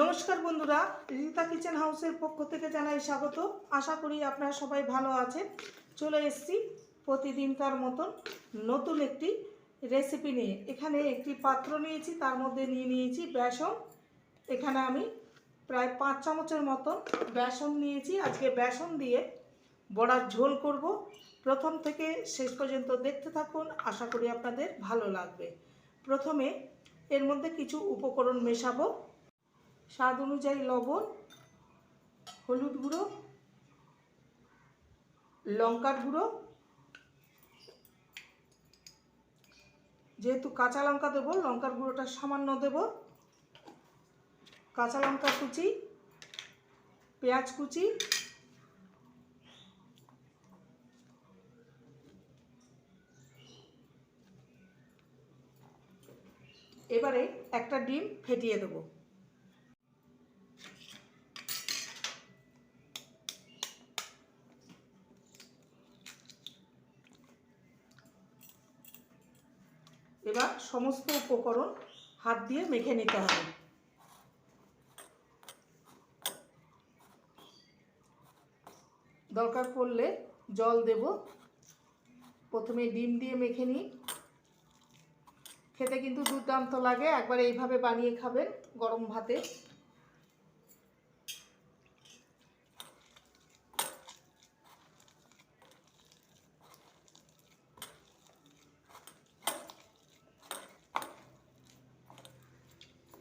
নমস্কার বন্ধুরা, রিতা কিচেন হাউসের পক্ষ থেকে জানাই স্বাগত। আশা করি আপনারা সবাই ভালো আছেন। চলে এসেছি প্রতিদিনকার মতন নতুন একটি রেসিপি নিয়ে। এখানে একটি পাত্র নিয়েছি, তার মধ্যে নিয়ে নিয়েছি বেসন। এখানে আমি প্রায় পাঁচ চামচের মতন বেসন নিয়েছি। আজকে বেসন দিয়ে বড়ার ঝোল করব। প্রথম থেকে শেষ পর্যন্ত দেখতে থাকুন, আশা করি আপনাদের ভালো লাগবে। প্রথমে এর মধ্যে কিছু উপকরণ মেশাবো। স্বাদ অনুযায়ী লবণ, হলুদ গুঁড়ো, লঙ্কার গুঁড়ো। যেহেতু কাঁচা লঙ্কা দেবো, লঙ্কার গুঁড়োটা সামান্য দেব। কাঁচা লঙ্কা কুচি, পেঁয়াজ কুচি, এবারে একটা ডিম ফেটিয়ে দেবো। এবার সমস্ত উপকরণ হাত দিয়ে মেখে নিতে হবে। দরকার পড়লে জল দেব। প্রথমে ডিম দিয়ে মেখে নিই। খেতে কিন্তু দুর্দান্ত লাগে। একবার এইভাবে বানিয়ে খাবেন গরম ভাতে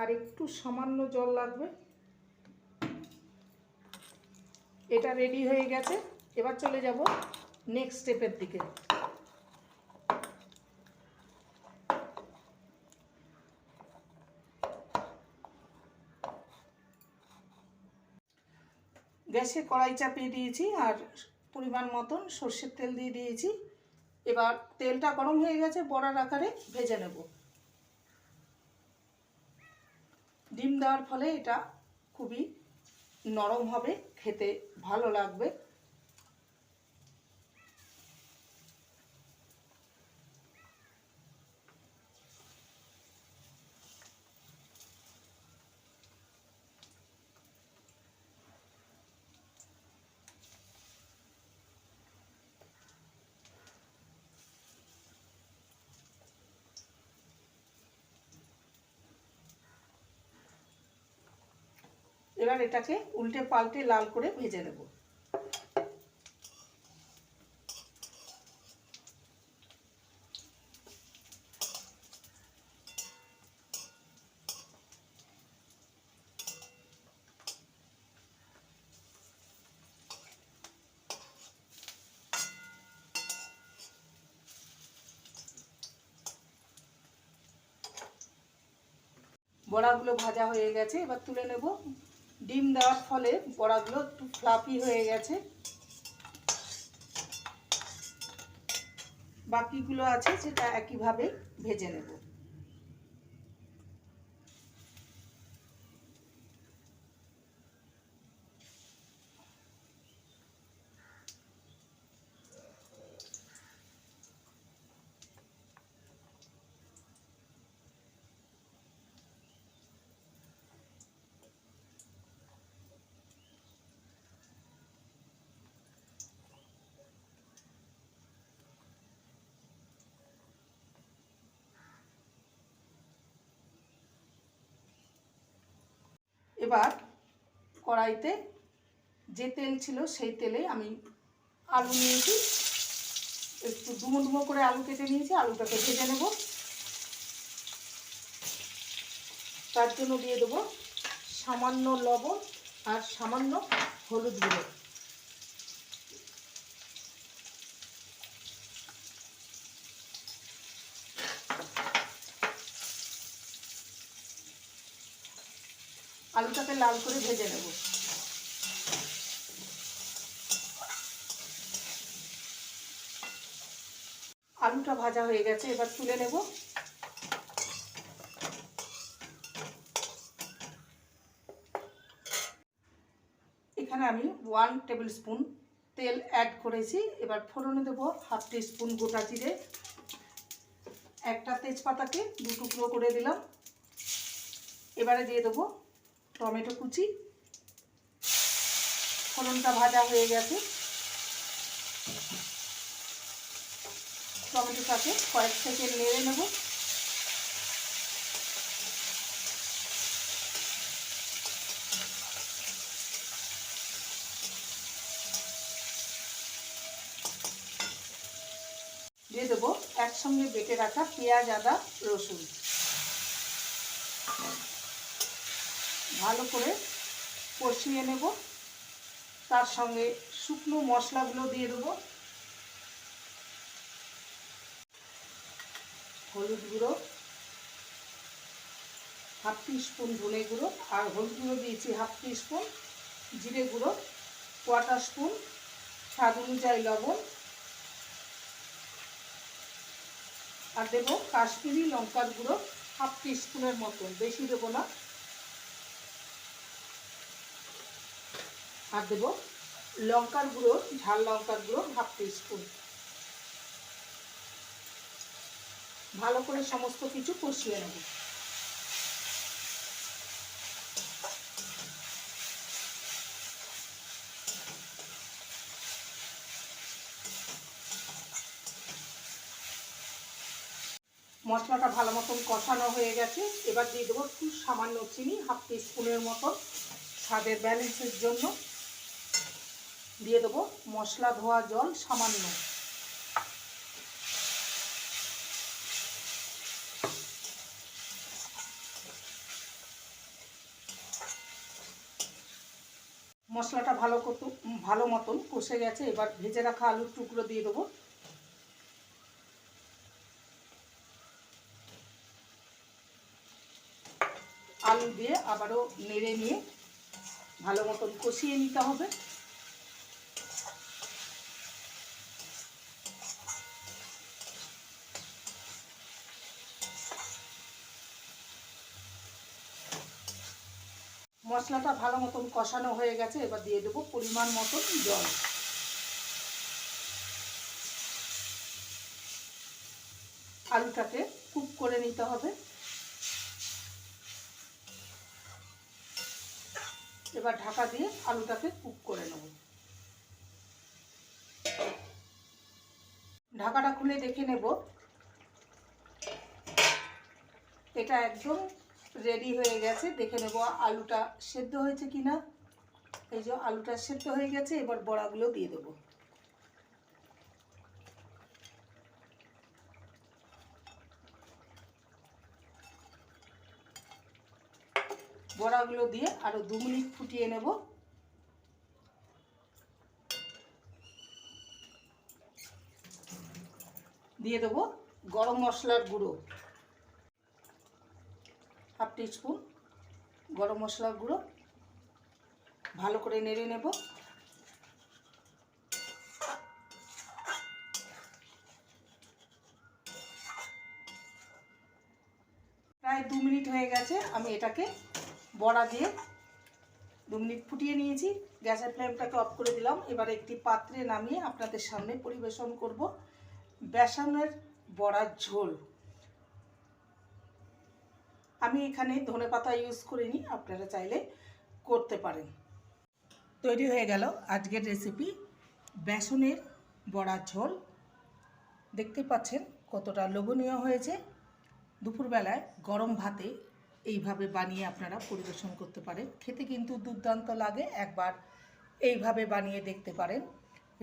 আর একটু সামান্য জল লাগবে। এটা রেডি হয়ে গেছে। এবার চলে যাব নেক্সট স্টেপের দিকে। গ্যাসে কড়াই চাপিয়ে দিয়েছি আর পরিমাণ মতন সর্ষের তেল দিয়ে দিয়েছি। এবার তেলটা গরম হয়ে গেছে, বড়ার আকারে ভেজে নেব। ডিম দেওয়ার ফলে এটা খুবই নরম হবে খেতে ভালো লাগবে। এবার এটাকে উল্টে পাল্টে লাল করে ভেজে নেব। বড়াগুলো ভাজা হয়ে গেছে, এবার তুলে নেব। ডিম দেওয়ার ফলে বড়াগুলো একটু ফ্লাফি হয়ে গেছে। বাকিগুলো আছে সেটা একইভাবে ভেজে নেব। এবার কড়াইতে যে তেল ছিল সেই তেলে আমি আলু নিয়েছি। একটু ডুমো ডুমো করে আলু কেটে নিয়েছি, আলুটাকে ভেজে নেব। তার জন্য দিয়ে দেবো সামান্য লবণ আর সামান্য হলুদ গুঁড়ো। আলুটাকে লাল করে ভেজে নেব। আলুটা ভাজা হয়ে গেছে, এবার তুলে নেব। এখানে আমি ওয়ান টেবিল স্পুন তেল অ্যাড করেছি। এবার ফোড়নে দেবো হাফ স্পুন গোটা জিরে। একটা তেজপাতাকে দু টুকরো করে দিলাম। এবারে দিয়ে দেবো টমেটো কুচি। ফোড়নটা ভাজা হয়ে গেছে। টমেটোটাকে কয়েক সেকেন্ড নেড়ে নেব। দিয়ে দেবো একসঙ্গে বেটে রাখা পেঁয়াজ, আদা, রসুন। ভালো করে কষিয়ে নেব। তার সঙ্গে শুকনো মশলাগুলো দিয়ে দেবো। হলুদ গুঁড়ো, হাফ স্পুন ধনে গুঁড়ো, আর হলুদ গুঁড়ো দিয়েছি হাফ স্পুন জিরে গুঁড়ো কোয়াটার স্পুন, স্বাদ অনুযায়ী লবণ, আর দেবো কাশ্মীরি লঙ্কার গুঁড়ো হাফ স্পুনের মতন। বেশি দেবো না। আর দেবো লঙ্কার গুঁড়ো, ঝাল লঙ্কার গুঁড়ো, হাফ স্পুন ভালো করে সমস্ত কিছু কষিয়ে নেব। মশলাটা ভালো মতন কষানো হয়ে গেছে। এবার দিয়ে দেবো একটু সামান্য চিনি, হাফ স্পুনের মতন স্বাদের ব্যালেন্সের জন্য। দিয়ে দেবো মশলা, ধোয়া, জল, সামান্য। মশলাটা ভালো কত ভালো মতন কষে গেছে, এবার ভেজে রাখা আলুর টুকরো দিয়ে দেবো। আলু দিয়ে আবারও নেড়ে নিয়ে ভালো মতন কষিয়ে নিতে হবে। মশলাটা ভালো মতন কষানো হয়ে গেছে, এবার দিয়ে দেবো পরিমাণ মতন জল। আলুটাকে কুক করে নিতে হবে। এবার ঢাকা দিয়ে আলুটাকে কুক করে নেব। ঢাকাটা খুলে দেখে নেব। এটা একদম রেডি হয়ে গেছে। দেখে নেব আলুটা সেদ্ধ হয়েছে কিনা। এই যে আলুটা সেদ্ধ হয়ে গেছে, এবার বড়াগুলো দিয়ে দেবো। বড়াগুলো দিয়ে আরও দু মিনিট ফুটিয়ে নেব। দিয়ে দেবো গরম মশলার গুঁড়ো। হাফ স্পুন গরম মশলার গুঁড়ো। ভালো করে নেড়ে নেব। প্রায় দু মিনিট হয়ে গেছে, আমি এটাকে বড়া দিয়ে দু মিনিট ফুটিয়ে নিয়েছি। গ্যাসের ফ্লেমটাকে অফ করে দিলাম। এবার একটি পাত্রে নামিয়ে আপনাদের সামনে পরিবেশন করব। বেসনের বড়ার ঝোল। আমি এখানে ধনে পাতা ইউজ করিনি আপনারা চাইলে করতে পারেন। তৈরি হয়ে গেল আজকের রেসিপি বেসনের বড়ার ঝোল। দেখতে পাচ্ছেন কতটা লোভনীয় হয়েছে। দুপুরবেলায় গরম ভাতে এইভাবে বানিয়ে আপনারা পরিবেশন করতে পারেন। খেতে কিন্তু দুর্দান্ত লাগে, একবার এইভাবে বানিয়ে দেখতে পারেন।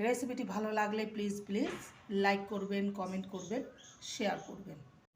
রেসিপিটি ভালো লাগলে প্লিজ প্লিজ লাইক করবেন কমেন্ট করবেন শেয়ার করবেন।